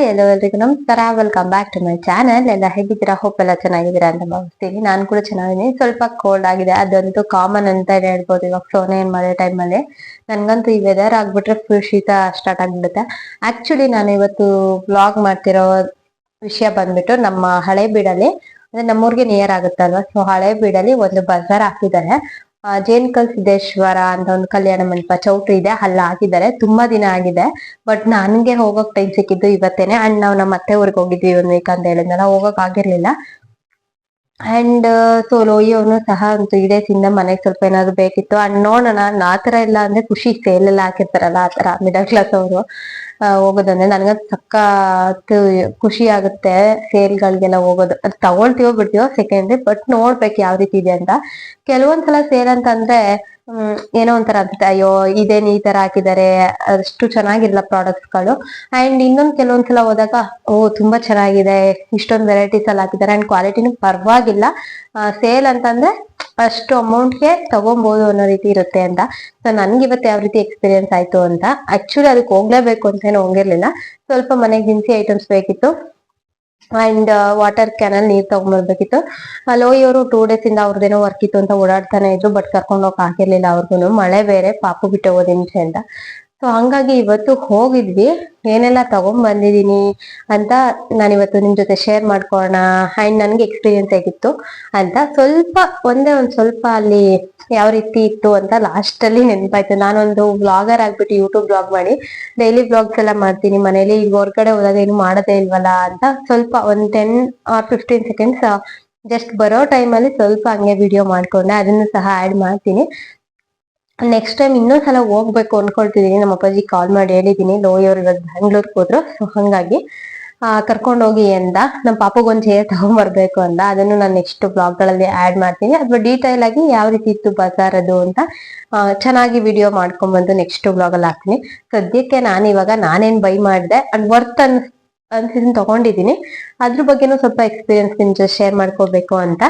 Hi ಎಲ್ರಿಗೂ ನಮಸ್ಕಾರ. Welcome back to my channel ಎಲ್ಲ ಹೇಗಿದ್ದೀರಾ? ಹೋಪ್ ಎಲ್ಲ ಚೆನ್ನಾಗಿದ್ದೀರಾ ಅಂತ ಭಾವಿಸ್ತೀನಿ. ನಾನು ಕೂಡ ಚೆನ್ನಾಗಿದ್ದೀನಿ. ಸ್ವಲ್ಪ ಕೋಲ್ಡ್ ಆಗಿದೆ. ಅದಂತೂ ಕಾಮನ್ ಅಂತ ಹೇಳ್ಬೋದು. ಇವಾಗ ಸೋನೆ ಏನ್ ಮಾಡೋ ಟೈಮಲ್ಲಿ ನನಗಂತೂ ಈ ವೆದರ್ ಆಗ್ಬಿಟ್ರೆ ಫುಲ್ ಶೀತ ಸ್ಟಾರ್ಟ್ ಆಗಿಬಿಡುತ್ತೆ. ಆಕ್ಚುಲಿ ನಾನು ಇವತ್ತು ಬ್ಲಾಗ್ ಮಾಡ್ತಿರೋ ವಿಷಯ ಬಂದ್ಬಿಟ್ಟು ನಮ್ಮ ಹಳೆ ಬೀಡಲ್ಲಿ, ಅಂದ್ರೆ ನಮ್ಮೂರಿಗೆ ನಿಯರ್ ಆಗುತ್ತಲ್ವಾ? ಸೊ ಹಳೆ ಬೀಡಲ್ಲಿ ಒಂದು ಬಜಾರ್ ಹಾಕಿದ್ದಾರೆ. ಜೇನ್ಕಲ್ ಸಿದ್ದೇಶ್ವರ ಅಂತ ಒಂದು ಕಲ್ಯಾಣ ಮಂಟಪ ಚೌಟ್ರಿ ಇದೆ, ಅಲ್ಲ ಆಗಿದ್ದಾರೆ ತುಂಬಾ ದಿನ ಆಗಿದೆ. ಬಟ್ ನನ್ಗೆ ಹೋಗೋಕ್ ಟೈಮ್ ಸಿಕ್ಕಿದ್ದು ಇವತ್ತೇನೆ. ಅಂಡ್ ನಾವು ನಮ್ಮ ಅತ್ತೆ ಊರಿಗೆ ಹೋಗಿದ್ವಿ ಒಂದ್ ವೀಕ್ ಅಂತ ಹೇಳಿದ್ನಲ್ಲ, ಹೋಗಕ್ ಆಗಿರ್ಲಿಲ್ಲ. ಅಂಡ್ ಸೊ ಲೋಯಿ ಅವನು ಸಹ ಒಂದು ಇದೆ ತಿಂದು ಮನೆಗ್ ಸ್ವಲ್ಪ ಏನಾದ್ರು ಬೇಕಿತ್ತು. ಅಂಡ್ ನೋಡೋಣ ಆತರ ತರ ಇಲ್ಲ ಅಂದ್ರೆ ಖುಷಿ ಸೇಲ್ ಎಲ್ಲ ಹಾಕಿರ್ತಾರಲ್ಲ ಆತರ ತರ ಮಿಡಲ್ ಕ್ಲಾಸ್ ಅವರು. ಹೋಗೋದಂದ್ರೆ ನನ್ಗ ಸಖತ್ ಖುಷಿ ಆಗುತ್ತೆ ಸೇಲ್ಗಳಿಗೆಲ್ಲ ಹೋಗೋದು. ಅದು ತಗೊಳ್ತೀವೋ ಬಿಡ್ತೀವೋ ಸೆಕೆಂಡ್ರಿ ಬಟ್ ನೋಡ್ಬೇಕು ಯಾವ ರೀತಿ ಇದೆ ಅಂತ. ಕೆಲವೊಂದ್ಸಲ ಸೇಲ್ ಅಂತಂದ್ರೆ ಹ್ಮ್, ಏನೋ ಒಂಥರ ಅನ್ಸುತ್ತೆ ಅಯ್ಯೋ, ಇದೇನ್ ಈ ತರ ಹಾಕಿದ್ದಾರೆ ಅಷ್ಟು ಚೆನ್ನಾಗಿಲ್ಲ ಪ್ರಾಡಕ್ಟ್ಸ್ಗಳು. ಅಂಡ್ ಇನ್ನೊಂದ್ ಕೆಲವೊಂದ್ಸಲ ಹೋದಾಗ, ಓ, ತುಂಬಾ ಚೆನ್ನಾಗಿದೆ, ಇಷ್ಟೊಂದು ವೆರೈಟೀಸ್ ಅಲ್ಲಿ ಹಾಕಿದ್ದಾರೆ ಅಂಡ್ ಕ್ವಾಲಿಟಿನೂ ಪರವಾಗಿಲ್ಲ. ಸೇಲ್ ಅಂತಂದ್ರೆ ಅಷ್ಟು ಅಮೌಂಟ್ಗೆ ತಗೊಬಹುದು ಅನ್ನೋ ರೀತಿ ಇರುತ್ತೆ ಅಂತ. ಸೊ ನನ್ಗೆ ಇವತ್ತು ಯಾವ ರೀತಿ ಎಕ್ಸ್ಪೀರಿಯನ್ಸ್ ಆಯ್ತು ಅಂತ ಆಕ್ಚುಲಿ ಅದಕ್ಕೆ ಹೋಗ್ಲೇಬೇಕು ಅಂತ ಏನು ಹೋಗಿರ್ಲಿಲ್ಲ. ಸ್ವಲ್ಪ ಮನೆಗೆ ದಿನಸಿ ಐಟಮ್ಸ್ ಬೇಕಿತ್ತು. ಅಂಡ್ ವಾಟರ್ ಕ್ಯಾನಲ್ ನೀರ್ ತಗೊಂಡ್ಬರ್ಬೇಕಿತ್ತು ಲೋಯಿ ಅವರು ಟೂ ಡೇಸ್ ಇಂದ ಅವ್ರದ್ದೇನೋ ವರ್ಕ್ ಇತ್ತು ಅಂತ ಓಡಾಡ್ತಾನೆ ಇದ್ರು ಬಟ್ ಕರ್ಕೊಂಡು ಹೋಗಕ್ ಆಗಿರ್ಲಿಲ್ಲ ಅವ್ರಿಗೂ ಮಳೆ ಬೇರೆ, ಪಾಪು ಬಿಟ್ಟು ಹೋದ ಅಂತ ಸೊ ಹಂಗಾಗಿ ಇವತ್ತು ಹೋಗಿದ್ವಿ. ಏನೆಲ್ಲ ತಗೊಂಡ್ ಬಂದಿದೀನಿ ಅಂತ ನಾನು ಇವತ್ತು ನಿಮ್ ಜೊತೆ ಶೇರ್ ಮಾಡ್ಕೊಳ್ಳೋಣ ಅಂಡ್ ನನ್ಗೆ ಎಕ್ಸ್ಪೀರಿಯನ್ಸ್ ಆಗಿತ್ತು ಅಂತ ಸ್ವಲ್ಪ, ಒಂದೇ ಒಂದ್ ಸ್ವಲ್ಪ ಅಲ್ಲಿ ಯಾವ ರೀತಿ ಇತ್ತು ಅಂತ ಲಾಸ್ಟ್ ಅಲ್ಲಿ ನೆನಪಾಯ್ತು. ನಾನೊಂದು ಬ್ಲಾಗರ್ ಆಗ್ಬಿಟ್ಟು ಯೂಟ್ಯೂಬ್ ಬ್ಲಾಗ್ ಮಾಡಿ ಡೈಲಿ ಬ್ಲಾಗ್ಸ್ ಎಲ್ಲ ಮಾಡ್ತೀನಿ. ಮನೇಲಿ ಈಗ ಹೊರಗಡೆ ಹೋದಾಗ ಏನು ಮಾಡೋದೇ ಇಲ್ವಲ್ಲ ಅಂತ ಸ್ವಲ್ಪ ಒಂದ್ ten or fifteen seconds just ಬರೋ ಟೈಮಲ್ಲಿ ಸ್ವಲ್ಪ ಹಂಗೆ ವಿಡಿಯೋ ಮಾಡ್ಕೊಂಡೆ. ಅದನ್ನು ಸಹ ಆಡ್ ಮಾಡ್ತೀನಿ. ನೆಕ್ಸ್ಟ್ ಟೈಮ್ ಇನ್ನೊಂದ್ಸಲ ಹೋಗ್ಬೇಕು ಅನ್ಕೊಳ್ತಿದೀನಿ. ನಮ್ಮ ಅಪ್ಪಾಜಿ ಕಾಲ್ ಮಾಡಿ ಹೇಳಿದೀನಿ. ಲೋ ಅವ್ರು ಇವಾಗ ಬ್ಯಾಂಗ್ಳೂರ್ಗೆ ಹೋದ್ರು. ಸೊ ಹಂಗಾಗಿ ಕರ್ಕೊಂಡು ಹೋಗಿ ಅಂದ ನಮ್ಮ ಪಾಪಗೊಂದು ಚೇರ್ ತಗೊಂಡ್ಬರ್ಬೇಕು ಅಂತ ಅದನ್ನು ನಾನು ನೆಕ್ಸ್ಟ್ ಬ್ಲಾಗ್ಗಳಲ್ಲಿ ಆಡ್ ಮಾಡ್ತೀನಿ. ಅಥವಾ ಡೀಟೇಲ್ ಆಗಿ ಯಾವ ರೀತಿ ಇತ್ತು ಬಜಾರ್ ಅದು ಅಂತ ಆ, ಚೆನ್ನಾಗಿ ವಿಡಿಯೋ ಮಾಡ್ಕೊಂಡ್ ಬಂದು ನೆಕ್ಸ್ಟ್ ಬ್ಲಾಗ್ ಅಲ್ಲಿ ಹಾಕ್ತೀನಿ. ಸದ್ಯಕ್ಕೆ ನಾನು ಇವಾಗ ನಾನೇನ್ ಬೈ ಮಾಡಿದೆ ಅಂಡ್ ವರ್ತ್ ಅನ್ ಅನ್ಸಿದ್ ತಗೊಂಡಿದ್ದೀನಿ ಅದ್ರ ಬಗ್ಗೆನೂ ಸ್ವಲ್ಪ ಎಕ್ಸ್ಪೀರಿಯನ್ಸ್ ನಿಮ್ ಜೊತೆ ಶೇರ್ ಮಾಡ್ಕೋಬೇಕು ಅಂತ.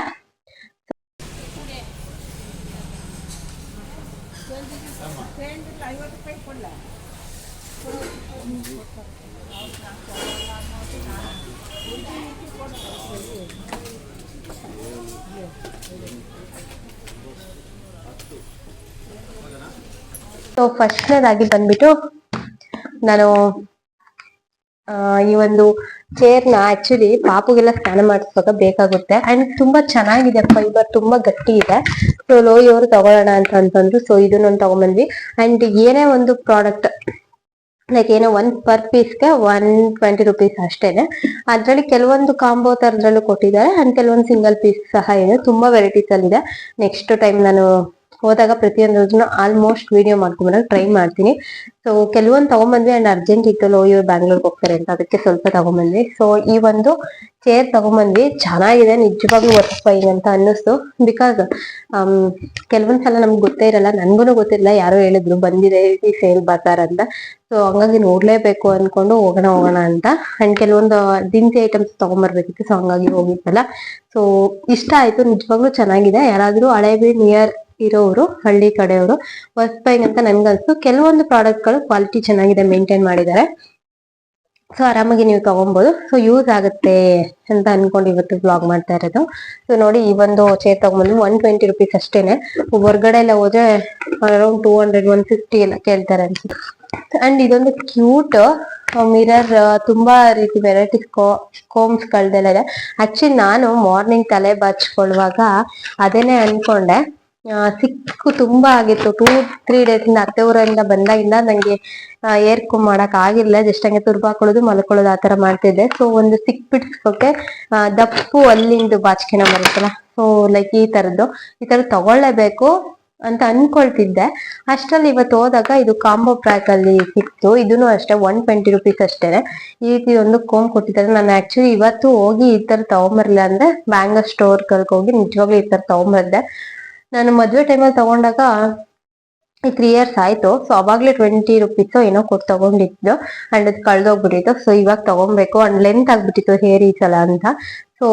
ಸೊ ಫಸ್ಟ್ನೇದಾಗಿ ಬಂದ್ಬಿಟ್ಟು ನಾನು ಈ ಒಂದು ಚೇರ್ನ ಆಕ್ಚುಲಿ ಪಾಪುಗೆಲ್ಲ ಸ್ನಾನ ಮಾಡಿಸುವಾಗ ಬೇಕಾಗುತ್ತೆ. ಅಂಡ್ ತುಂಬಾ ಚೆನ್ನಾಗಿದೆ ಫೈಬರ್ ತುಂಬಾ ಗಟ್ಟಿ ಇದೆ. ಸೊ ಲೋ ಇವರು ತಗೊಳ್ಳೋಣ ಅಂತ ಅಂತಂದ್ರು ಸೊ ಇದನ್ನ ತಗೊಂಡ್ಬಂದ್ವಿ ಅಂಡ್ ಏನೇ ಒಂದು ಪ್ರಾಡಕ್ಟ್ ಲೈಕ್ ಏನೋ ಒನ್ ಪರ್ ಪೀಸ್ಗೆ ಒನ್ ಟ್ವೆಂಟಿ ರುಪೀಸ್ ಅಷ್ಟೇನೆ. ಅದ್ರಲ್ಲಿ ಕೆಲವೊಂದು ಕಾಂಬೋ ತರದ್ರಲ್ಲೂ ಕೊಟ್ಟಿದ್ದಾರೆ. ಅಂಡ್ ಕೆಲವೊಂದು ಸಿಂಗಲ್ ಪೀಸ್ ಸಹ ಇದೆ. ತುಂಬಾ ವೆರೈಟೀಸ್ ಅಲ್ಲಿ ಇದೆ ನೆಕ್ಸ್ಟ್ ಟೈಮ್ ನಾನು ಹೋದಾಗ ಪ್ರತಿಯೊಂದನ್ನು ಆಲ್ಮೋಸ್ಟ್ ವಿಡಿಯೋ ಮಾಡ್ಕೊಂಡ್ಬರಕ್ ಟ್ರೈ ಮಾಡ್ತೀನಿ. ಸೊ ಕೆಲವೊಂದು ತಗೊಂಬಂದ್ವಿ ಅಂಡ್ ಅರ್ಜೆಂಟ್ ಇತ್ತು ಲೋ ಇವ್ರು ಬ್ಯಾಂಗ್ಳೂರ್ಗೆ ಹೋಗ್ತಾರೆ ಅಂತ, ಅದಕ್ಕೆ ಸ್ವಲ್ಪ ತಗೊಂಬಂದ್ವಿ. ಸೊ ಈ ಒಂದು ಚೇರ್ ತಗೊಂಬಂದ್ವಿ. ಚೆನ್ನಾಗಿದೆ, ನಿಜವಾಗ್ಲೂ ವರ್ಕ್ ಫೈನ್ ಅಂತ ಅನ್ನಿಸ್ತು. ಬಿಕಾಸ್ ಕೆಲವೊಂದು ಸಲ ನಮ್ಗೆ ಗೊತ್ತೇ ಇರಲ್ಲ ನನ್ಗೂ ಗೊತ್ತಿರಲ್ಲ ಯಾರೋ ಹೇಳಿದ್ರು, ಬಂದಿದೆ ಈ ಸೇಲ್ ಬರ್ತಾರ ಅಂತ. ಸೊ ಹಂಗಾಗಿ ನೋಡ್ಲೇಬೇಕು ಅನ್ಕೊಂಡು ಹೋಗೋಣ ಹೋಗೋಣ ಅಂತ. ಅಂಡ್ ಕೆಲವೊಂದು ದಿನಸಿ ಐಟಮ್ಸ್ ತಗೊಂಬರ್ಬೇಕಿತ್ತು ಸೊ ಹಂಗಾಗಿ ಹೋಗಿತ್ತಲ್ಲ ಸೊ ಇಷ್ಟ ಆಯ್ತು, ನಿಜವಾಗ್ಲೂ ಚೆನ್ನಾಗಿದೆ. ಯಾರಾದ್ರೂ ಹಳೇಬಿ ನಿಯರ್ ಇರೋರು, ಹಳ್ಳಿ ಕಡೆಯವರು ಹೊಸಬೈಗ್ ಅಂತ ನನ್ಗನ್ಸು, ಕೆಲವೊಂದು ಪ್ರಾಡಕ್ಟ್ಗಳು ಕ್ವಾಲಿಟಿ ಚೆನ್ನಾಗಿದೆ ಮೇಂಟೈನ್ ಮಾಡಿದ್ದಾರೆ. ಸೊ ಆರಾಮಾಗಿ ನೀವು ತಗೊಂಬೋದು. ಸೊ ಯೂಸ್ ಆಗುತ್ತೆ ಅಂತ ಅನ್ಕೊಂಡು ಇವತ್ತು ಬ್ಲಾಗ್ ಮಾಡ್ತಾ ಇರೋದು. ಸೊ ನೋಡಿ, ಈ ಒಂದು ಚೇರ್ ತಗೊಂಡ್ಬಂದು ಒನ್ ಟ್ವೆಂಟಿ ರುಪೀಸ್ ಅಷ್ಟೇನೆ. ಹೊರ್ಗಡೆ ಎಲ್ಲ ಹೋದ್ರೆ around two hundred one fifty ಎಲ್ಲ ಕೇಳ್ತಾರೆ ಅನ್ಸುತ್ತೆ. ಅಂಡ್ ಇದೊಂದು ಕ್ಯೂಟ್ ಮಿರರ್ ತುಂಬಾ ರೀತಿ ವೆರೈಟಿ ಕೋಮ್ಸ್ ಗಳದೆಲ್ಲ ಇದೆ. ಆಕ್ಚುಲಿ ನಾನು ಮಾರ್ನಿಂಗ್ ತಲೆ ಬಾಚ್ಕೊಳ್ಳುವಾಗ ಅದೇನೆ ಅನ್ಕೊಂಡೆ. ಸಿಕ್ಕು ತುಂಬಾ ಆಗಿತ್ತು. ಟೂ ತ್ರೀ ಡೇಸ್ ಇಂದ ಅತ್ತೆ ಊರಿಂದ ಬಂದಾಗಿಂದ ನಂಗೆ ಏರ್ ಕೂ ಮಾಡಕ್ ಆಗಿರ್ಲಿಲ್ಲ ಜಸ್ಟ್ ಹಂಗೆ ತುರ್ಬ ಹಾಕೊಳ್ಳೋದು ಮಲ್ಕೊಳ್ಳೋದು ಆತರ ಮಾಡ್ತಿದ್ದೆ. ಸೊ ಒಂದು ಸಿಕ್ ಬಿಡ್ಸ್ಕೊಕೆ ಆ, ದಪ್ಪು ಅಲ್ಲಿಂದು ಬಾಚಿಕೆನ ಬರುತ್ತಲ್ಲ ಸೊ ಲೈಕ್ ಈ ತರದ್ದು ಈ ತರ ತಗೊಳ್ಳೇಬೇಕು ಅಂತ ಅನ್ಕೊಳ್ತಿದ್ದೆ. ಅಷ್ಟ್ರಲ್ಲಿ ಇವತ್ತು ಹೋದಾಗ ಇದು ಕಾಂಬೋ ಪ್ಯಾಕ್ ಅಲ್ಲಿ ಸಿಕ್ತು. ಇದನ್ನು ಅಷ್ಟೇ ಒನ್ ಟ್ವೆಂಟಿ ರುಪೀಸ್ ಅಷ್ಟೇನೆ. ಈ ರೀತಿ ಒಂದು ಕೋಮ್ ಕೊಟ್ಟಿದ್ದಾರೆ. ನಾನು ಆಕ್ಚುಲಿ ಇವತ್ತು ಹೋಗಿ ಈ ತರ ತಗೊಂಬರ್ಲಿಲ್ಲ ಅಂದ್ರೆ ಬ್ಯಾಂಗಲ್ ಸ್ಟೋರ್ ಹೋಗಿ ನಿಜವಾಗ್ಲೂ ಈ ತರ ತಗೊಂಬರ್ದೆ ನಾನು ಮದ್ವೆ ಟೈಮಲ್ಲಿ ತಗೊಂಡಾಗ ತ್ರೀ ಇಯರ್ಸ್ ಆಯ್ತು. ಸೊ ಅವಾಗ್ಲೇ ಟ್ವೆಂಟಿ ರುಪೀಸ್ ಏನೋ ಕೊಟ್ಟು ತಗೊಂಡಿದ್ದು. ಅಂಡ್ ಅದು ಕಳ್ದೋಗ್ಬಿಟ್ಟಿತ್ತು. ಸೊ ಇವಾಗ ತಗೊಬೇಕು. ಅಂಡ್ ಲೆಂತ್ ಆಗ್ಬಿಟ್ಟಿತ್ತು ಹೇರ್ ಈ ಸಲ ಅಂತ. ಸೊ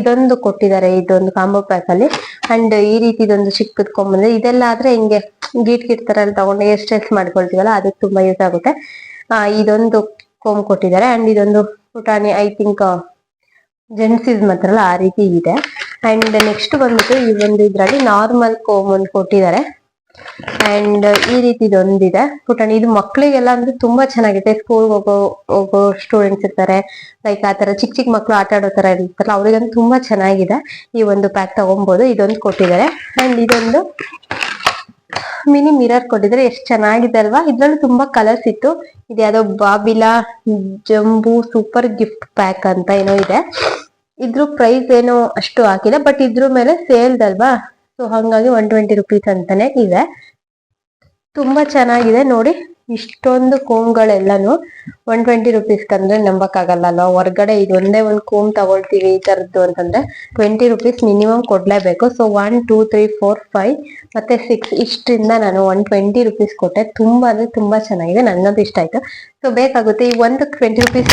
ಇದೊಂದು ಕೊಟ್ಟಿದ್ದಾರೆ. ಇದೊಂದು ಕಾಂಬೋ ಪ್ಯಾಕ್ ಅಲ್ಲಿ. ಅಂಡ್ ಈ ರೀತಿ ಇದೊಂದು ಚಿಕ್ಕದ್ ಕೊಂಬಂದ್ರೆ ಇದೆಲ್ಲ ಆದ್ರೆ ಹಿಂಗೆ ಗೀಟ್ ಗಿಟ್ ತರ ಎಲ್ಲ ತಗೊಂಡು ಹೇರ್ ಸ್ಟೈಲ್ಸ್ ಮಾಡ್ಕೊಳ್ತೀವಲ್ಲ ಅದಕ್ಕೆ ತುಂಬಾ ಯೂಸ್ ಆಗುತ್ತೆ. ಇದೊಂದು ಕೋಮ್ ಕೊಟ್ಟಿದ್ದಾರೆ. ಅಂಡ್ ಇದೊಂದು ಪುಟಾಣಿ ಐ ಥಿಂಕ್ ಜೆಂಟ್ಸ್ ಮಾತ್ರಲ್ಲ ಆ ರೀತಿ ಇದೆ. ಅಂಡ್ ನೆಕ್ಸ್ಟ್ ಬಂದ್ಬಿಟ್ಟು ಈ ಒಂದು ಇದ್ರಲ್ಲಿ ನಾರ್ಮಲ್ ಕೋಮ್ ಒಂದು ಕೊಟ್ಟಿದ್ದಾರೆ. ಅಂಡ್ ಈ ರೀತಿ ಇದೊಂದಿದೆ ಪುಟಾಣಿ ಇದು ಮಕ್ಕಳಿಗೆಲ್ಲ ಅಂದ್ರೆ ತುಂಬಾ ಚೆನ್ನಾಗಿದೆ. ಸ್ಕೂಲ್ ಹೋಗೋ ಹೋಗೋ ಸ್ಟೂಡೆಂಟ್ಸ್ ಇರ್ತಾರೆ. ಲೈಕ್ ಆ ತರ ಚಿಕ್ಕ ಚಿಕ್ಕ ಮಕ್ಕಳು ಆಟ ಆಡೋ ತರ ಇರ್ತಾರಲ್ಲ, ಅವ್ರಿಗಂತೂ ತುಂಬಾ ಚೆನ್ನಾಗಿದೆ ಈ ಒಂದು ಪ್ಯಾಕ್ ತಗೊಬಹುದು ಇದೊಂದು ಕೊಟ್ಟಿದ್ದಾರೆ. ಅಂಡ್ ಇದೊಂದು ಮಿನಿ ಮಿರರ್ ಕೊಟ್ಟಿದ್ರೆ ಎಷ್ಟು ಚೆನ್ನಾಗಿದೆ ಅಲ್ವಾ? ಇದ್ರಲ್ಲೂ ತುಂಬಾ ಕಲರ್ಸ್ ಇತ್ತು. ಇದು ಬಾಬಿಲಾ ಜಂಬೂ ಸೂಪರ್ ಗಿಫ್ಟ್ ಪ್ಯಾಕ್ ಅಂತ ಏನೋ ಇದೆ. ಇದ್ರ ಪ್ರೈಸ್ ಏನೋ ಅಷ್ಟು ಹಾಕಿಲ್ಲ ಬಟ್ ಇದ್ರ ಮೇಲೆ ಸೇಲ್ದಲ್ವಾ ಸೊ ಹಂಗಾಗಿ ಒನ್ ಟ್ವೆಂಟಿ ರುಪೀಸ್ ಅಂತಾನೆ ಇದೆ. ತುಂಬಾ ಚೆನ್ನಾಗಿದೆ ನೋಡಿ. ಇಷ್ಟೊಂದು ಕೋಮ್ಗಳೆಲ್ಲಾನು ಒನ್ ಟ್ವೆಂಟಿ ರುಪೀಸ್ ಅಂದ್ರೆ ನಂಬಕ್ಕಾಗಲ್ಲ ಅಲ್ವಾ ಹೊರ್ಗಡೆ ಇದೊಂದೇ ಒಂದು ಕೋಮ್ ತಗೊಳ್ತೀವಿ ಈ ತರದ್ದು ಅಂತಂದ್ರೆ twenty rupees minimum ಕೊಡ್ಲೇಬೇಕು. So one two three four five ಮತ್ತೆ ಸಿಕ್ಸ್ ಇಷ್ಟರಿಂದ ನಾನು ಒನ್ ಟ್ವೆಂಟಿ ರುಪೀಸ್ ಕೊಟ್ಟೆ. ತುಂಬಾ ಅಂದ್ರೆ ತುಂಬಾ ಚೆನ್ನಾಗಿದೆ. ನನ್ನದು ಇಷ್ಟ ಆಯ್ತು. ಸೊ ಬೇಕಾಗುತ್ತೆ ಈ ಒಂದು ಟ್ವೆಂಟಿ ರುಪೀಸ್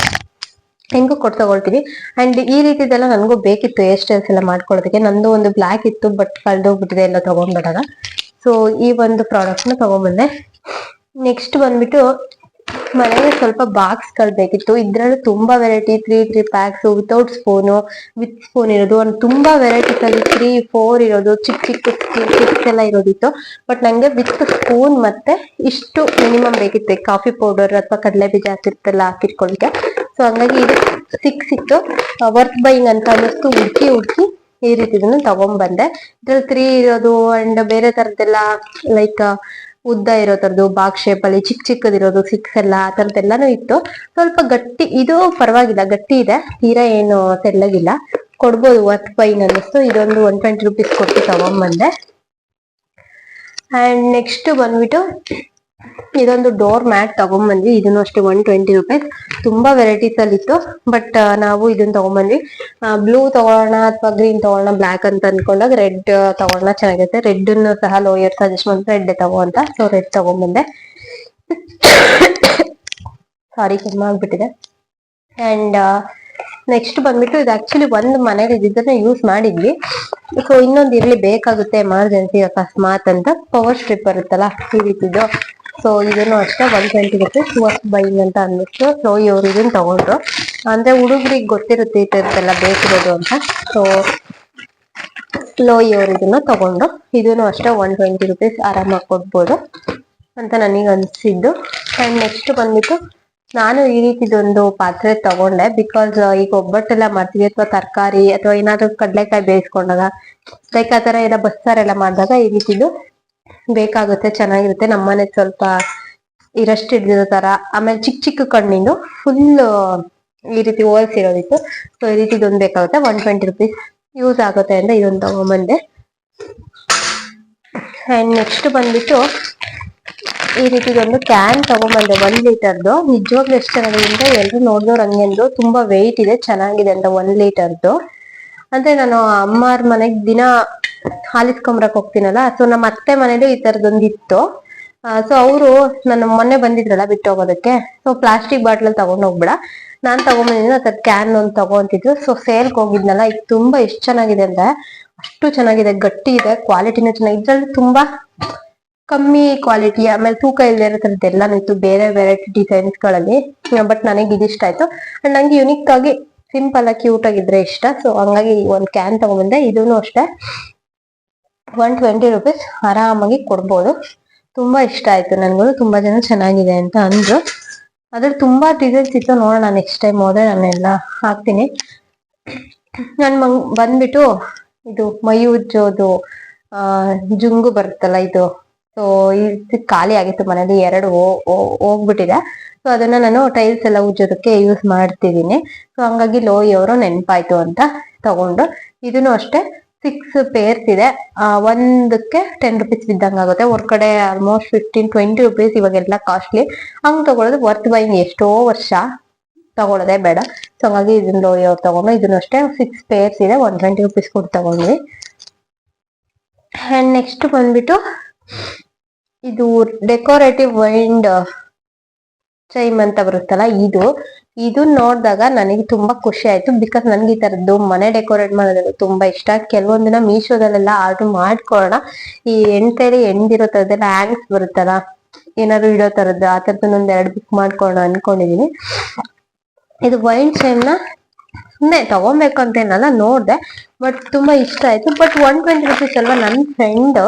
ಹೆಂಗೂ ಕೊಟ್ಟು ತಗೊಳ್ತೀವಿ. ಅಂಡ್ ಈ ರೀತಿದೆಲ್ಲ ನನಗೂ ಬೇಕಿತ್ತು ಹೇರ್ ಸ್ಟೈಲ್ಸ್ ಎಲ್ಲ ಮಾಡ್ಕೊಳೋದಕ್ಕೆ. ನಂದು ಒಂದು ಬ್ಲ್ಯಾಕ್ ಇತ್ತು ಬಟ್ ಕಳೆದೋಗ್ಬಿಟ್ಟಿದೆ ಎಲ್ಲ ತಗೊಂಡ್ಬಿಟ್ಟಾಗ ಸೊ ಈ ಒಂದು ಪ್ರಾಡಕ್ಟ್ನ ತಗೊಂಡ್ಬಂದೆ. ನೆಕ್ಸ್ಟ್ ಬಂದ್ಬಿಟ್ಟು ಮನೆಗೆ ಸ್ವಲ್ಪ ಬಾಕ್ಸ್ಗಳು ಬೇಕಿತ್ತು. ಇದ್ರಲ್ಲೂ ತುಂಬಾ variety three three packs without spoon with spoon ಇರೋದು. ಒಂದು ತುಂಬಾ ವೆರೈಟೀಸ್ ಅಲ್ಲಿ ತ್ರೀ ಫೋರ್ ಇರೋದು, ಚಿಕ್ಕ ಚಿಕ್ಕ ಚಿಪ್ಸ್ ಎಲ್ಲ ಇರೋದಿತ್ತು. ಬಟ್ ನಂಗೆ ವಿತ್ ಸ್ಪೂನ್ ಮತ್ತೆ ಇಷ್ಟು ಮಿನಿಮಮ್ ಬೇಕಿತ್ತು. ಕಾಫಿ ಪೌಡರ್ ಅಥವಾ ಕಡಲೆ ಬೀಜ ಹಾಕಿರ್ತಲ್ಲ ಹಾಕಿಟ್ಕೊಳ್ಕೆ ಸೊ ಹಂಗಾಗಿ ಇದು ಸಿಕ್ ಸಿಕ್ತು ವರ್ತ್ ಬೈಂಗ್ ಅಂತ ಅನ್ನಿಸ್ತು ಹುಡ್ಕಿ ಹುಡ್ಕಿ ಈ ರೀತಿ ಇದನ್ನ ತಗೊಂಡ್ಬಂದೆ ಇದ್ರಲ್ಲಿ ತ್ರೀ ಇರೋದು ಅಂಡ್ ಬೇರೆ ತರದ್ದೆಲ್ಲ ಲೈಕ್ ಉದ್ದ ಇರೋ ತರದ್ದು ಬಾಗ್ ಶೇಪ್ ಅಲ್ಲಿ ಚಿಕ್ಕ ಚಿಕ್ಕದಿರೋದು ಸಿಕ್ಸ್ ಎಲ್ಲ ಆ ತರದ್ದೆಲ್ಲಾನು ಇತ್ತು. ಸ್ವಲ್ಪ ಗಟ್ಟಿ, ಇದು ಪರವಾಗಿಲ್ಲ, ಗಟ್ಟಿ ಇದೆ. ತೀರಾ ಏನು ತೆಳ್ಳಗಿಲ್ಲ. ಕೊಡ್ಬೋದು ವರ್ತ್ ಬೈಂಗ್ ಅನ್ನಿಸ್ತು ಇದೊಂದು ಒನ್ ಟ್ವೆಂಟಿ ರುಪೀಸ್ ಕೊಟ್ಟು ತಗೊಂಡ್ಬಂದೆ ಅಂಡ್ ನೆಕ್ಸ್ಟ್ ಬಂದ್ಬಿಟ್ಟು ಇದೊಂದು ಡೋರ್ ಮ್ಯಾಟ್ ತಗೊಂಡ್ಬಂದ್ವಿ ಇದನ್ನು ಅಷ್ಟೇ ಒನ್ ಟ್ವೆಂಟಿ ರುಪೀಸ್ ತುಂಬಾ ವೆರೈಟೀಸ್ ಅಲ್ಲಿ ಇತ್ತು. ಬಟ್ ನಾವು ಇದನ್ನ ತಗೊಂಡ್ಬಂದ್ವಿ ಬ್ಲೂ ತಗೊಳ್ಳೋಣ ಅಥವಾ ಗ್ರೀನ್ ತಗೊಳ್ಳೋಣ ಬ್ಲಾಕ್ ಅಂತ ಅನ್ಕೊಂಡಾಗ ರೆಡ್ ತಗೊಳ್ಳೋಣ ಚೆನ್ನಾಗಿರುತ್ತೆ. ರೆಡ್ ಅನ್ನು ಸಹ ಲೋಯರ್ ಸಜೆಸ್ಟ್ ಮಾಡಿದ್ರೆ ರೆಡ್ ತಗೋ ಅಂತ. ಸೊ ರೆಡ್ ತಗೊಂಡ್ಬಂದೆ ಸಾರಿ ಕೆಮ್ಮ ಆಗ್ಬಿಟ್ಟಿದೆ. ಅಂಡ್ ನೆಕ್ಸ್ಟ್ ಬಂದ್ಬಿಟ್ಟು ಇದು ಆಕ್ಚುಲಿ ಒಂದ್ ಮನೇಲಿ ಇದನ್ನ ಯೂಸ್ ಮಾಡಿದ್ವಿ. ಸೊ ಇನ್ನೊಂದು ಇರ್ಲಿ ಬೇಕಾಗುತ್ತೆ ಎಮರ್ಜೆನ್ಸಿ ಅಕಸ್ಮಾತ್ ಅಂತ. ಪವರ್ ಸ್ಟ್ರಿಪ್ ಬರುತ್ತಲ್ಲ, ಈ ರೀತಿದು. ಸೊ ಇದನ್ನು ಅಷ್ಟೇ one twenty rupees worth buying ಅಂತ ಅಂದ್ಬಿಟ್ಟು ಸೊ ಇವರು ಇದನ್ನ ತಗೊಂಡ್ರು. ಅಂದ್ರೆ ಹುಡುಗರಿಗೆ ಗೊತ್ತಿರುತ್ತೆ ಈ ಥರದ್ದೆಲ್ಲ ಬೇಕಿರೋದು ಅಂತ. ಸೊ ಲೋ ಇವರು ಇದನ್ನ ತಗೊಂಡು, ಇದನ್ನು ಅಷ್ಟೇ ಒನ್ ಟ್ವೆಂಟಿ ರುಪೀಸ್ ಆರಾಮಾಗಿ ಕೊಡ್ಬೋದು ಅಂತ ನನಗೆ ಅನ್ಸಿದ್ದು. ಆ್ಯಂಡ್ ನೆಕ್ಸ್ಟ್ ಬಂದ್ಬಿಟ್ಟು, ನಾನು ಈ ರೀತಿದೊಂದು ಪಾತ್ರೆ ತಗೊಂಡೆ ಬಿಕಾಸ್ ಈಗ ಒಬ್ಬಟ್ಟೆಲ್ಲ ಮಾಡ್ತೀವಿ ಅಥವಾ ತರಕಾರಿ ಅಥವಾ ಏನಾದ್ರು ಕಡಲೆಕಾಯಿ ಬೇಯಿಸ್ಕೊಂಡಾಗ ಲೈಕ್ ಆ ತರ ಎಲ್ಲ ಬಸ್ಸಾರೆಲ್ಲ ಮಾಡಿದಾಗ ಈ ರೀತಿದು ಬೇಕಾಗುತ್ತೆ, ಚೆನ್ನಾಗಿರುತ್ತೆ. ನಮ್ಮನೆ ಸ್ವಲ್ಪ ಇರಷ್ಟು ಹಿಡಿದಿರೋ ತರ ಆಮೇಲೆ ಚಿಕ್ಕ ಚಿಕ್ಕ ಕಣ್ಣಿಂದು ಫುಲ್ ಈ ರೀತಿ ಓಲ್ಸಿರೋದಿತ್ತು ಸೊ ಈ ರೀತಿ ಇದೊಂದು ಬೇಕಾಗುತ್ತೆ. ಒನ್ ಟ್ವೆಂಟಿ ರುಪೀಸ್ ಯೂಸ್ ಆಗುತ್ತೆ ಅಂತ ಇದೊಂದು ತಗೊಂಬಂದೆ. ಅಂಡ್ ನೆಕ್ಸ್ಟ್ ಬಂದ್ಬಿಟ್ಟು ಈ ರೀತಿದೊಂದು ಕ್ಯಾನ್ ತಗೊಂಬಂದೆ. ಒನ್ ಲೀಟರ್ದು ನಿಜವಾಗ್ಲೂ ಎಷ್ಟು ಚೆನ್ನಾಗಿದೆ ಎಲ್ಲರೂ ಎಲ್ರು ನೋಡಿದವ್ರು ಹಂಗೆ ಅಂದ್ರು. ತುಂಬಾ ವೆಯ್ಟ್ ಇದೆ. ಚೆನ್ನಾಗಿದೆ ಅಂತ ಒನ್ ಲೀಟರ್ದು ಅಂದ್ರೆ ನಾನು ಅಮ್ಮಾರ್ ಮನೆಗೆ ದಿನ ಹಾಲಿಸ್ಕೊಂಬರಕ್ ಹೋಗ್ತೀನಲ್ಲ? ಸೊ ನಮ್ಮ ಅತ್ತೆ ಮನೇಲಿ ಈ ತರದೊಂದಿತ್ತು. ಸೊ ಅವರು ನನ್ನ ಮೊನ್ನೆ ಬಂದಿದ್ರಲ್ಲ ಬಿಟ್ಟು ಹೋಗೋದಕ್ಕೆ. ಸೊ ಪ್ಲಾಸ್ಟಿಕ್ ಬಾಟ್ಲ್ ತಗೊಂಡ್ ಹೋಗ್ಬೇಡ. ನಾನ್ ತಗೊಂಬಂದಿದ್ದೀನಿ ಅದ್ ಕ್ಯಾನ್ ಒಂದ್ ತಗೊಂತಿದ್ರು ಸೊ ಸೇಲ್ಗೆ ಹೋಗಿದ್ನಲ್ಲ, ಈಗ ತುಂಬಾ ಎಷ್ಟ್ ಚೆನ್ನಾಗಿದೆ ಅಂದ್ರೆ ಅಷ್ಟು ಚೆನ್ನಾಗಿದೆ, ಗಟ್ಟಿ ಇದೆ ಕ್ವಾಲಿಟಿನೂ ಚೆನ್ನಾಗಿ. ಇದ್ರಲ್ಲಿ ತುಂಬಾ ಕಮ್ಮಿ ಕ್ವಾಲಿಟಿ ಆಮೇಲೆ ತೂಕ ಇಲ್ಲದೆ ಇರೋ ತರದ್ದು ಎಲ್ಲ ಇತ್ತು, ಬೇರೆ ವೆರೈಟಿ ಡಿಸೈನ್ಸ್ಗಳಲ್ಲಿ. ಬಟ್ ನನಗೆ ಇದಿಷ್ಟ ಆಯ್ತು. ಅಂಡ್ ನಂಗೆ ಯುನಿಕ್ ಆಗಿ ಸಿಂಪಲ್ ಆಗಿ ಕ್ಯೂಟ್ ಆಗಿದ್ರೆ ಇಷ್ಟ. ಸೊ ಹಂಗಾಗಿ ಒಂದ್ ಕ್ಯಾನ್ ತಗೊಂಡ್ಬಂದೆ ಇದೂನು ಅಷ್ಟೇ. ಒನ್ ಟ್ವೆಂಟಿ ರುಪೀಸ್ ಆರಾಮಾಗಿ ಕೊಡ್ಬೋದು. ತುಂಬ ಇಷ್ಟ ಆಯಿತು ನನಗೂ ತುಂಬ ಜನ ಚೆನ್ನಾಗಿದೆ ಅಂತ ಅಂದ್ರು. ಅದ್ರಲ್ಲಿ ತುಂಬ ಡಿಸೈನ್ಸ್ ಇತ್ತು, ನೋಡೋಣ ನೆಕ್ಸ್ಟ್ ಟೈಮ್ ಹೋದ್ರೆ ನಾನೆಲ್ಲ ಹಾಕ್ತೀನಿ. ನಾನು ಮಂಗ್ ಬಂದ್ಬಿಟ್ಟು ಇದು ಮೈ ಉಜ್ಜೋದು ಜುಂಗು ಬರುತ್ತಲ್ಲ ಇದು ಸೊ ಇದು ಖಾಲಿ ಆಗಿತ್ತು ಮನೇಲಿ, ಎರಡು ಹೋಗ್ಬಿಟ್ಟಿದೆ. ಸೊ ಅದನ್ನ ನಾನು ಟೈಲ್ಸ್ ಎಲ್ಲ ಉಜ್ಜೋದಕ್ಕೆ ಯೂಸ್ ಮಾಡ್ತಿದ್ದೀನಿ. ಸೊ ಹಂಗಾಗಿ ಲೋಯಿ ಅವರು ನೆನಪಾಯ್ತು ಅಂತ ತಗೊಂಡು ಇದನ್ನು ಅಷ್ಟೇ. ಸಿಕ್ಸ್ ಪೇರ್ಸ್ ಇದೆ. ಒಂದಕ್ಕೆ ಟೆನ್ ರುಪೀಸ್ ಬಿದ್ದಂಗೆ ಆಗುತ್ತೆ. ಹೊರ್ಗಡೆ ಆಲ್ಮೋಸ್ಟ್ ಫಿಫ್ಟೀನ್ ಟ್ವೆಂಟಿ ರುಪೀಸ್ ಇವಾಗೆಲ್ಲ ಕಾಸ್ಟ್ಲಿ ಹಂಗ್ ತಗೊಳ್ಳೋದು ವರ್ತ್ ಬೈಂಗ್ ಎಷ್ಟೋ ವರ್ಷ ತಗೊಳ್ಳೋದೇ ಬೇಡ. ಸೊ ಹಂಗಾಗಿ ಇದನ್ನ ಲೋಯರ್ ತಗೊಂಡು ಇದನ್ನು ಅಷ್ಟೇ ಸಿಕ್ಸ್ ಪೇರ್ಸ್ ಇದೆ. ಒನ್ ಟ್ವೆಂಟಿ ರುಪೀಸ್ ಕೊಟ್ಟು ತಗೊಂಡ್ವಿ. ಆ್ಯಂಡ್ ನೆಕ್ಸ್ಟ್ ಬಂದ್ಬಿಟ್ಟು ಇದು ಡೆಕೋರೇಟಿವ್ ವೈಂಡ್ ಚೈಮ್ ಅಂತ ಬರುತ್ತಲ್ಲ, ಇದು ಇದು ನೋಡಿದಾಗ ನನಗೆ ತುಂಬಾ ಖುಷಿ ಆಯ್ತು ಬಿಕಾಸ್ ನನ್ಗೆ ಈ ತರದ್ದು ಮನೆ ಡೆಕೋರೇಟ್ ಮಾಡೋದಕ್ಕೆ ತುಂಬಾ ಇಷ್ಟ. ಕೆಲವೊಂದಿನ ಮೀಶೋದಲ್ಲೆಲ್ಲ ಆರ್ಡರ್ ಮಾಡ್ಕೊಳ್ಳೋಣ. ಈ ಎಂಟೈಲಿ ಎಂಡಿರೋ ತರದೆಲ್ಲ ಹ್ಯಾಂಗ್ಸ್ ಬರುತ್ತಲ್ಲ, ಏನಾದ್ರು ಇಡೋ ತರದ್ದು, ಆ ತರದ್ದು ಒಂದ್ ಎರಡು ಬುಕ್ ಮಾಡ್ಕೊಳ್ಳೋಣ ಅನ್ಕೊಂಡಿದೀನಿ. ಇದು ವೈನ್ ಚೈನ್ನ ಸುಮ್ಮನೆ ತಗೊಬೇಕು ಅಂತ ಏನಲ್ಲ, ನೋಡ್ದೆ. ಬಟ್ ತುಂಬಾ ಇಷ್ಟ ಆಯ್ತು. ಬಟ್ ಒನ್ ಟ್ವೆಂಟಿ ರುಪೀಸ್ ಅಲ್ವಾ ನನ್ನ ಫ್ರೆಂಡ್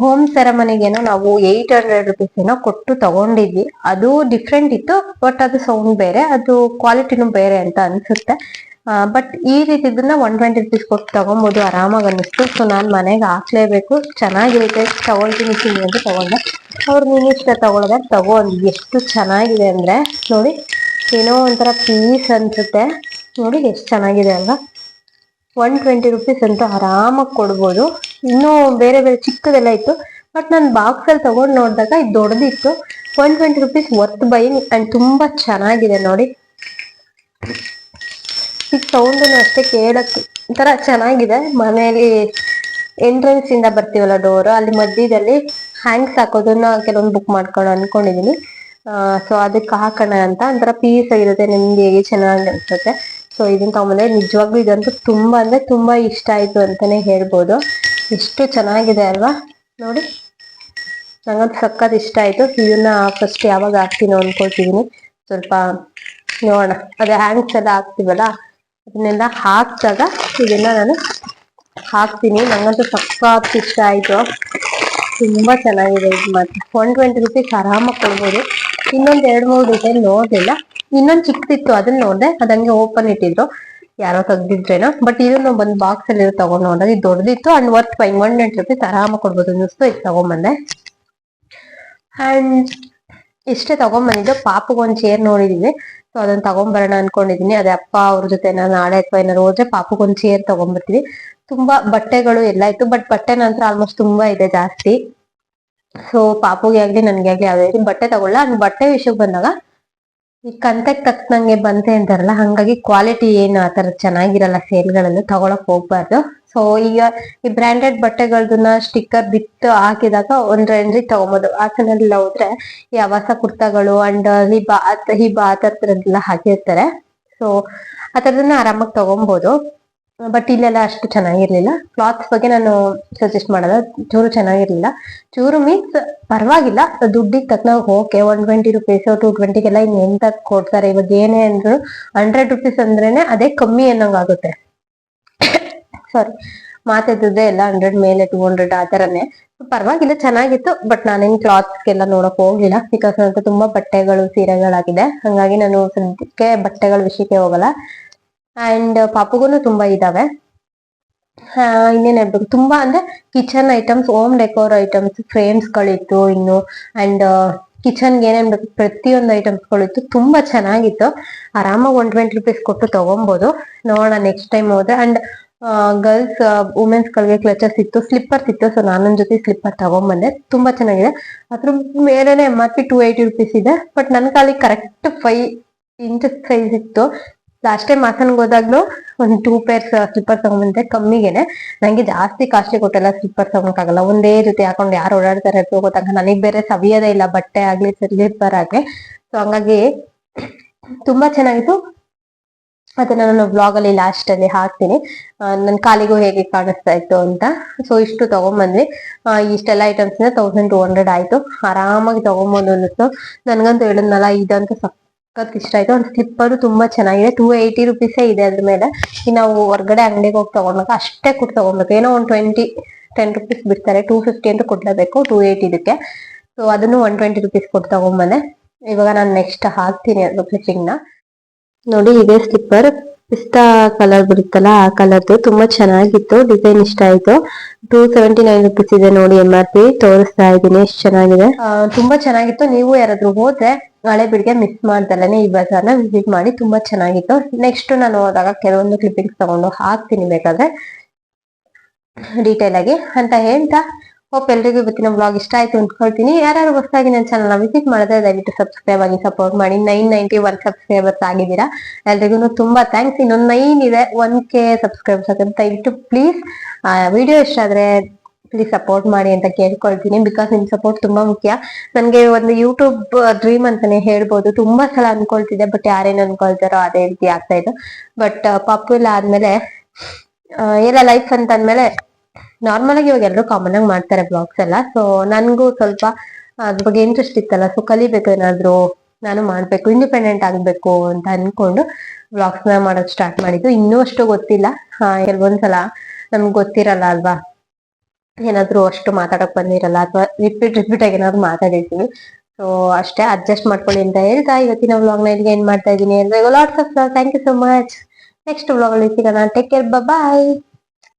ಹೋಮ್ ಸೆರೆಮನಿಗೇನೋ ನಾವು ಏಯ್ಟ್ ಹಂಡ್ರೆಡ್ ರುಪೀಸ್ ಏನೋ ಕೊಟ್ಟು ತಗೊಂಡಿದ್ವಿ. ಅದು ಡಿಫ್ರೆಂಟ್ ಇತ್ತು ಬಟ್ ಅದು ಸೌಂಡ್ ಬೇರೆ, ಅದು ಕ್ವಾಲಿಟಿನೂ ಬೇರೆ ಅಂತ ಅನ್ಸುತ್ತೆ. ಬಟ್ ಈ ರೀತಿದನ್ನ ಒನ್ ಟ್ವೆಂಟಿ ರುಪೀಸ್ ಕೊಟ್ಟು ತಗೊಬೋದು, ಆರಾಮಾಗಿ ಅನ್ನಿಸ್ತು. ಸೊ ನಾನು ಮನೆಗೆ ಹಾಕ್ಲೇಬೇಕು. ಚೆನ್ನಾಗಿರುತ್ತೆ ತಗೊಳ್ತೀನಿ, ತಿನ್ನಿ ಅಂತ ತಗೊಂಡೆ. ಅವ್ರು ನೀನು ಇಷ್ಟ ತಗೊಳ್ದೆ ತಗೋ ಎಷ್ಟು ಚೆನ್ನಾಗಿದೆ ಅಂದರೆ, ನೋಡಿ, ಏನೋ ಒಂಥರ ಪೀಸ್ ಅನ್ಸುತ್ತೆ. ನೋಡಿ, ಎಷ್ಟು ಚೆನ್ನಾಗಿದೆ ಅಲ್ವಾ? ಒನ್ ಟ್ವೆಂಟಿ ರುಪೀಸ್ ಅಂತೂ ಆರಾಮಾಗಿ ಕೊಡ್ಬೋದು. ಇನ್ನೂ ಬೇರೆ ಬೇರೆ ಚಿಕ್ಕದೆಲ್ಲ ಇತ್ತು. ಬಟ್ ನಾನು ಬಾಕ್ಸಲ್ಲಿ ತಗೊಂಡು ನೋಡಿದಾಗ ಇದು ದೊಡ್ಡದಿತ್ತು. One twenty rupees worth buy and ತುಂಬಾ ಚೆನ್ನಾಗಿದೆ ನೋಡಿ. ಈ ಸೌಂಡ್ ಅಷ್ಟೇ ಕೇಳಕ್ಕೆ ಒಂಥರ ಚೆನ್ನಾಗಿದೆ. ಮನೆಯಲ್ಲಿ ಎಂಟ್ರೆನ್ಸ್ ಇಂದ ಬರ್ತೀವಲ್ಲ ಡೋರ್ ಅಲ್ಲಿ ಮಧ್ಯದಲ್ಲಿ ಹ್ಯಾಂಗ್ಸ್ ಹಾಕೋದನ್ನ ಕೆಲವೊಂದು ಬುಕ್ ಮಾಡ್ಕೊಂಡು ಅನ್ಕೊಂಡಿದೀನಿ. ಸೊ ಅದಕ್ಕೆ ಹಾಕೋಣ ಅಂತ ಒಂಥರ ಪೀಸ್ ಆಗಿರುತ್ತೆ ನಿಮ್ಗೆ ಚೆನ್ನಾಗಿ ಅನ್ಸುತ್ತೆ. ಸೊ ಇದನ್ನ ತಗೊಂಬಂದ್ರೆ ನಿಜವಾಗ್ಲೂ ಇದಂತೂ ತುಂಬಾ ಅಂದ್ರೆ ತುಂಬಾ ಇಷ್ಟ ಆಯ್ತು ಅಂತಾನೆ ಹೇಳ್ಬೋದು. ಎಷ್ಟು ಚೆನ್ನಾಗಿದೆ ಅಲ್ವಾ? ನೋಡಿ. ನಂಗಂತೂ ಸಕ್ಕತ್ ಇಷ್ಟ ಆಯ್ತು. ಇದನ್ನ ಫಸ್ಟ್ ಯಾವಾಗ ಹಾಕ್ತೀನೋ ಅನ್ಕೊಳ್ತಿದೀನಿ. ಸ್ವಲ್ಪ ನೋಡೋಣ. ಅದೇ ಹ್ಯಾಂಗ್ಸ್ ಎಲ್ಲ ಹಾಕ್ತಿವಲ್ಲ, ಅದನ್ನೆಲ್ಲ ಹಾಕಿದಾಗ ಇದನ್ನ ನಾನು ಹಾಕ್ತೀನಿ. ನಂಗಂತೂ ಸಕ್ಕತ್ ಇಷ್ಟ ಆಯ್ತು. ತುಂಬಾ ಚೆನ್ನಾಗಿದೆ ಇದು ಮಾತ್ರ. ಒನ್ ಟ್ವೆಂಟಿ ರುಪೀಸ್ ಆರಾಮಾಗಿ ಕೊಡ್ಬೋದು. ಇನ್ನೊಂದ್ ಎರಡು ಮೂರು ಡಿಸೈನ್ ನೋಡ್ಲಿಲ್ಲ. ಇನ್ನೊಂದ್ ಚಿಕ್ಕದಿತ್ತು ಅದನ್ನ ನೋಡ್ದೆ. ಅದಂಗೆ ಓಪನ್ ಇಟ್ಟಿದ್ರು. ಯಾರೋ ತೆಗ್ದಿದ್ರೇನೋ? ಬಟ್ ಇದನ್ನ ಬಂದ್ ಬಾಕ್ಸ್ ಅಲ್ಲಿ ತಗೊಂಡು ನೋಡಿದ್ರೆ ಇದು ದೊಡ್ಡದಿತ್ತು and worth five twenty rupees ಆರಾಮ ಕೊಡ್ಬೋದು. ಅನ್ನಿಸ್ತು ಇದು ತಗೊಂಬಂದೆ. ಅಂಡ್ ಇಷ್ಟೇ ತಗೊಂಬಂದಿದ್ದು. ಪಾಪಗೊಂದು ಚೇರ್ ನೋಡಿದೀನಿ. ಸೊ ಅದನ್ನ ತಗೊಂಬರೋಣ ಅನ್ಕೊಂಡಿದೀನಿ. ಅದೇ ಅಪ್ಪ ಅವ್ರ ಜೊತೆ ನಾನು ನಾಳೆ ಅಥವಾ ಏನಾದ್ರು ಹೋದ್ರೆ ಪಾಪಗೊಂದು ಚೇರ್ ತಗೊಂಡ್ಬರ್ತೀವಿ ತುಂಬಾ ಬಟ್ಟೆಗಳು ಎಲ್ಲ ಇತ್ತು. ಬಟ್ ಬಟ್ಟೆ ನಂತರ ಆಲ್ಮೋಸ್ಟ್ ತುಂಬಾ ಇದೆ ಜಾಸ್ತಿ. ಸೊ ಪಾಪುಗೆ ಆಗ್ಲಿ, ನನ್ಗೆ ಆಗ್ಲಿ ಯಾವ್ದೇ ರೀತಿ ಬಟ್ಟೆ ತಗೊಳ್ಳ. ಬಟ್ಟೆ ವಿಷಯಕ್ಕೆ ಬಂದಾಗ ಈ ಕಂತಕ್ ತಕ್ಕನಂಗೆ ಬಂತೆ ಅಂತಾರಲ್ಲ, ಹಂಗಾಗಿ ಕ್ವಾಲಿಟಿ ಏನು ಆತರ ಚೆನ್ನಾಗಿರಲ್ಲ ಸೇಲ್ಗಳಲ್ಲಿ ತಗೊಳಕ್ ಹೋಗ್ಬಾರ್ದು. ಸೊ ಈಗ ಈ ಬ್ರಾಂಡೆಡ್ ಬಟ್ಟೆಗಳನ್ನ ಸ್ಟಿಕ್ಕರ್ ಬಿತ್ತು ಹಾಕಿದಾಗ ಒಂದ್ ರೇಂಜ್ ತಗೊಬೋದು. ಹಾಸನಲ್ಲಿ ಹೋದ್ರೆ ಈ ಹೊಸ ಕುರ್ತಾಗಳು, ಅಂಡ್ ಹಿಬಾ ಹಿಬಾ ಆ ತರದ್ದೆಲ್ಲ ಹಾಕಿರ್ತಾರೆ. ಸೊ ಆ ತರದನ್ನ ಆರಾಮಾಗಿ ತಗೊಬೋದು. ಬಟ್ ಇಲ್ಲೆಲ್ಲ ಅಷ್ಟು ಚೆನ್ನಾಗಿರ್ಲಿಲ್ಲ. ಕ್ಲಾತ್ ಬಗ್ಗೆ ನಾನು ಸಜೆಸ್ಟ್ ಮಾಡೋದು ಚೂರು ಚೆನ್ನಾಗಿರ್ಲಿಲ್ಲ. ಚೂರು ಮೀನ್ಸ್ ಪರವಾಗಿಲ್ಲ. ದುಡ್ಡಿಗೆ ತಕ್ಕನಾಗ okay one twenty rupees two ಟ್ವೆಂಟಿಗೆಲ್ಲ ಇನ್ ಎಂತ ಕೊಡ್ತಾರೆ? ಇವಾಗ ಏನೇ ಅಂದ್ರು ಹಂಡ್ರೆಡ್ ರುಪೀಸ್ ಅಂದ್ರೇನೆ ಅದೇ ಕಮ್ಮಿ ಅನ್ನೋಂಗಾಗುತ್ತೆ. ಸಾರಿ ಮಾತಾಡಿದ್ರೆ ಎಲ್ಲ ಹಂಡ್ರೆಡ್ ಮೇಲೆ ಟೂ ಹಂಡ್ರೆಡ್ ಆ ತರನೇ ಪರವಾಗಿಲ್ಲ, ಚೆನ್ನಾಗಿತ್ತು. ಬಟ್ ನಾನೇನ್ ಕ್ಲಾತ್ಸ್ಗೆಲ್ಲ ನೋಡಕ್ ಹೋಗ್ಲಿಲ್ಲ. ಬಿಕಾಸ್ ಅಂತ ತುಂಬಾ ಬಟ್ಟೆಗಳು ಸೀರೆಗಳಾಗಿದೆ. ಹಂಗಾಗಿ ನಾನು ಸದ್ಯಕ್ಕೆ ಬಟ್ಟೆಗಳ ವಿಷಯಕ್ಕೆ ಹೋಗಲ್ಲ. ಅಂಡ್ ಪಾಪುಗೂ ತುಂಬಾ ಇದಾವೆ ಇನ್ನೇನ್ ಹೇಳ್ಬೇಕು ತುಂಬಾ ಅಂದ್ರೆ kitchen items home decor items frames ಗಳಿತ್ತು ಇನ್ನು ಅಂಡ್ ಕಿಚನ್ ಏನೇನ್ ಬೇಕು ಪ್ರತಿಯೊಂದು ಐಟಮ್ಸ್ ಗಳಿತ್ತು ತುಂಬಾ ಚೆನ್ನಾಗಿತ್ತು ಆರಾಮಾಗಿ ಒನ್ ಟ್ವೆಂಟಿ ರುಪೀಸ್ ಕೊಟ್ಟು ತಗೊಬಹುದು ನೋಡೋಣ ನೆಕ್ಸ್ಟ್ ಟೈಮ್ ಹೋದ್ರೆ ಅಂಡ್ ಗರ್ಲ್ಸ್ ವುಮೆನ್ಸ್ ಗಳಿಗೆ ಕ್ಲಚಸ್ ಇತ್ತು ಸ್ಲಿಪ್ಪರ್ಸ್ ಇತ್ತು ಸೊ ನಾನೊಂದ್ ಜೊತೆ ಸ್ಲಿಪ್ಪರ್ ತಗೊಂಡ್ಬಂದೆ ತುಂಬಾ ಚೆನ್ನಾಗಿದೆ ಅದ್ರ ಮೇಲೆನೆ M R P two eighty rupees ಇದೆ ಬಟ್ ನನ್ ಕಾಲಿಗೆ ಕರೆಕ್ಟ್ ಫೈವ್ ಇಂಚಸ್ ಸೈಜ್ ಇತ್ತು ಲಾಸ್ಟ್ ಟೈಮ್ ಹಾಸನ್ಗೆ ಹೋದಾಗ್ಲೂ ಒಂದ್ ಟೂ ಪೇರ್ಸ್ ಸ್ಲಿಪ್ಪರ್ ತಗೊಂಡ್ಬಂದೆ ಕಮ್ಮಿಗೆನೆ. ನಂಗೆ ಜಾಸ್ತಿ ಕಾಸ್ಟ್ಲಿ ಕೊಟ್ಟೆಲ್ಲ ಸ್ಲಿಪ್ಪರ್ ತಗೊಳಕ್ಕಾಗಲ್ಲ ಒಂದೇ ಜೊತೆ ಹಾಕೊಂಡು ಯಾರು ಓಡಾಡ್ತಾರೆ ಗೊತ್ತಾಗ ನನಗ್ ಬೇರೆ ಸವಿಯೋದೇ ಇಲ್ಲ, ಬಟ್ಟೆ ಆಗ್ಲಿ ಸ್ಲಿಪ್ಪರ್ ಆಗ್ಲಿ. ಸೊ ಹಂಗಾಗಿ ತುಂಬಾ ಚೆನ್ನಾಗಿತ್ತು. ಅದನ್ನ ನಾನು ಬ್ಲಾಗ್ ಅಲ್ಲಿ ಲಾಸ್ಟ್ ಅಲ್ಲಿ ಹಾಕ್ತೀನಿ. ನನ್ನ ಕಾಲಿಗೂ ಹೇಗೆ ಕಾಣಿಸ್ತಾ ಇತ್ತು ಅಂತ. ಸೊ ಇಷ್ಟು ತಗೊಂಬಂದ್ವಿ ಇಷ್ಟೆಲ್ಲ ಐಟಮ್ಸ್ ತೌಸಂಡ್ ಟೂ ಹಂಡ್ರೆಡ್ ಆಯ್ತು. ಆರಾಮಾಗಿ ತಗೊಂಬೋದು ಅನ್ನಿಸ್ತು. ನನ್ಗಂತೂ ಹೇಳಿದ್ನಲ್ಲ, ಇದಂತೂ ಸಖತ್ ಇಷ್ಟ ಆಯ್ತು. ಒಂದು ಸ್ಲಿಪ್ಪರು ತುಂಬಾ ಚೆನ್ನಾಗಿದೆ. ಟೂ ಏಯ್ಟಿ ರುಪೀಸೇ ಇದೆ ಅದ್ರ ಮೇಲೆ. ನಾವು ಹೊರಗಡೆ ಅಂಗಡಿಗೆ ಹೋಗಿ ತಗೊಂಡ್ಬೇಕು ಅಷ್ಟೇ ಕೊಟ್ಟು ತಗೊಬೇಕು ಏನೋ ಒಂದು ಟ್ವೆಂಟಿ ಟೆನ್ ರುಪೀಸ್ ಬಿಡ್ತಾರೆ. ಟೂ ಫಿಫ್ಟಿ ಅಂತ ಕೊಡ್ಲೇಬೇಕು. ಟೂ ಏಯ್ಟಿ ಇದಕ್ಕೆ. ಸೊ ಅದನ್ನು ಒನ್ ಟ್ವೆಂಟಿ ರುಪೀಸ್ ಕೊಟ್ಟು ತಗೊಂಬಂದೆ. ಇವಾಗ ನಾನು ನೆಕ್ಸ್ಟ್ ಹಾಕ್ತೀನಿ ಅದು ಫ್ಲಿಪ್ಪಿಂಗ್ನ ನೋಡಿ, ಇದೇ ಸ್ಲಿಪ್ಪರ್. ಪಿಸ್ತಾ ಕಲರ್ ಬರುತ್ತಲ್ಲ ಆ ಕಲರ್ದು ತುಂಬಾ ಚೆನ್ನಾಗಿತ್ತು. ಡಿಸೈನ್ ಇಷ್ಟ ಆಯ್ತು. ಟೂ ಸೆವೆಂಟಿ ನೈನ್ ರುಪೀಸ್ ಇದೆ ನೋಡಿ ಎಂ ಆರ್ ಪಿ ತೋರಿಸ್ತಾ ಇದ್ದೀನಿ. ಎಷ್ಟು ಚೆನ್ನಾಗಿದೆ. ತುಂಬಾ ಚೆನ್ನಾಗಿತ್ತು. ನೀವು ಯಾರಾದ್ರೂ ಹೋದ್ರೆ ನಾಳೆ ಬಿಡಿಗೆ ಮಿಸ್ ಮಾಡ್ದಲ್ಲೇ ಈ ಬಜಾರ್ನ ವಿಸಿಟ್ ಮಾಡಿ ತುಂಬಾ ಚೆನ್ನಾಗಿತ್ತು. ನೆಕ್ಸ್ಟ್ ನಾನು ಹೋದಾಗ ಕೆಲವೊಂದು ಕ್ಲಿಪ್ಪಿಂಗ್ಸ್ ತಗೊಂಡು ಹಾಕ್ತೀನಿ ಬೇಕಾದ್ರೆ ಡೀಟೇಲ್ ಆಗಿ. ಅಂತ ಹೇಳ್ತಾ ಹೋಪ್ ಎಲ್ರಿಗೂ ಇವತ್ತಿನ ಬ್ಲಾಗ್ ಇಷ್ಟ ಆಯ್ತು ಅಂದ್ಕೊಳ್ತೀನಿ. ಯಾರು ಹೊಸದಾಗಿ ನನ್ನ ಚಾನಲ್ ವಿಸಿಟ್ ಮಾಡಿದ್ರೆ ದಯವಿಟ್ಟು ಸಬ್ಸ್ಕ್ರೈಬ್ ಆಗಿ ಸಪೋರ್ಟ್ ಮಾಡಿ. ನೈನ್ ನೈಂಟಿ ಒನ್ ಸಬ್ಸ್ಕ್ರೈಬರ್ಸ್ ಆಗಿದ್ದೀರಾ. ಎಲ್ರಿಗೂ ತುಂಬಾ ಥ್ಯಾಂಕ್ಸ್ ಇನ್ನೊಂದು ನೈನ್ ಇದೆ. ಒನ್ ಕೆ ಸಬ್ಸ್ಕ್ರೈಬರ್ಸ್ ದಯವಿಟ್ಟು ಪ್ಲೀಸ್ ವಿಡಿಯೋ ಇಷ್ಟ ಆದ್ರೆ ಪ್ಲೀಸ್ ಸಪೋರ್ಟ್ ಮಾಡಿ ಅಂತ ಕೇಳ್ಕೊಳ್ತೀನಿ ಬಿಕಾಸ್ ನಿಮ್ ಸಪೋರ್ಟ್ ತುಂಬಾ ಮುಖ್ಯ. ನನ್ಗೆ ಒಂದು ಯೂಟ್ಯೂಬ್ ಡ್ರೀಮ್ ಅಂತಾನೆ ಹೇಳ್ಬೋದು. ತುಂಬಾ ಸಲ ಅನ್ಕೊಳ್ತಿದ್ದೆ ಬಟ್ ಯಾರೇನ್ ಅನ್ಕೊಳ್ತಾರೋ ಅದೇ ರೀತಿ ಆಗ್ತಾ ಇತ್ತು ಬಟ್ ಪಾಪ್ಯುಲರ್ ಆದ್ಮೇಲೆ ಎಲ್ಲ ಲೈಫ್ ಅಂತ ಅಂದ್ಮೇಲೆ ನಾರ್ಮಲ್ ಆಗಿ ಇವಾಗ ಎಲ್ಲರೂ ಕಾಮನ್ ಆಗಿ ಮಾಡ್ತಾರೆ ಬ್ಲಾಗ್ಸ್ ಎಲ್ಲ. ಸೊ ನನ್ಗೂ ಸ್ವಲ್ಪ ಅದ್ರ ಬಗ್ಗೆ ಇಂಟ್ರೆಸ್ಟ್ ಇತ್ತಲ್ಲ. ಸೊ ಕಲಿಬೇಕು ಏನಾದ್ರು, ನಾನು ಮಾಡ್ಬೇಕು ಇಂಡಿಪೆಂಡೆಂಟ್ ಆಗ್ಬೇಕು ಅಂತ ಅನ್ಕೊಂಡು ಬ್ಲಾಗ್ಸ್ನ ಮಾಡೋಕ್ ಸ್ಟಾರ್ಟ್ ಮಾಡಿದ್ದು. ಇನ್ನೂ ಅಷ್ಟು ಗೊತ್ತಿಲ್ಲ. ಕೆಲವೊಂದ್ಸಲ ನಮ್ಗೆ ಗೊತ್ತಿರಲ್ಲ ಅಲ್ವಾ? ಏನಾದ್ರು ಅಷ್ಟು ಮಾತಾಡಕ್ ಬಂದಿರಲ್ಲ ಅಥವಾ ರಿಪೀಟ್ ರಿಪೀಟ್ ಆಗಿ ಏನಾದ್ರು ಮಾತಾಡಿರ್ತೀವಿ. ಸೊ ಅಷ್ಟೇ ಅಡ್ಜಸ್ಟ್ ಮಾಡ್ಕೊಳ್ಳಿ ಅಂತ ಹೇಳ್ತಾ ಇವತ್ತಿನ ವ್ಲಾಗ್ನ ಇಲ್ಲಿಗೆ ಏನ್ ಮಾಡ್ತಾ ಇದೀನಿ ಅಂದ್ರೆ lots of thank you so much next vlog ಅಲ್ಲಿ ಸಿಗೋಣ. Take care bye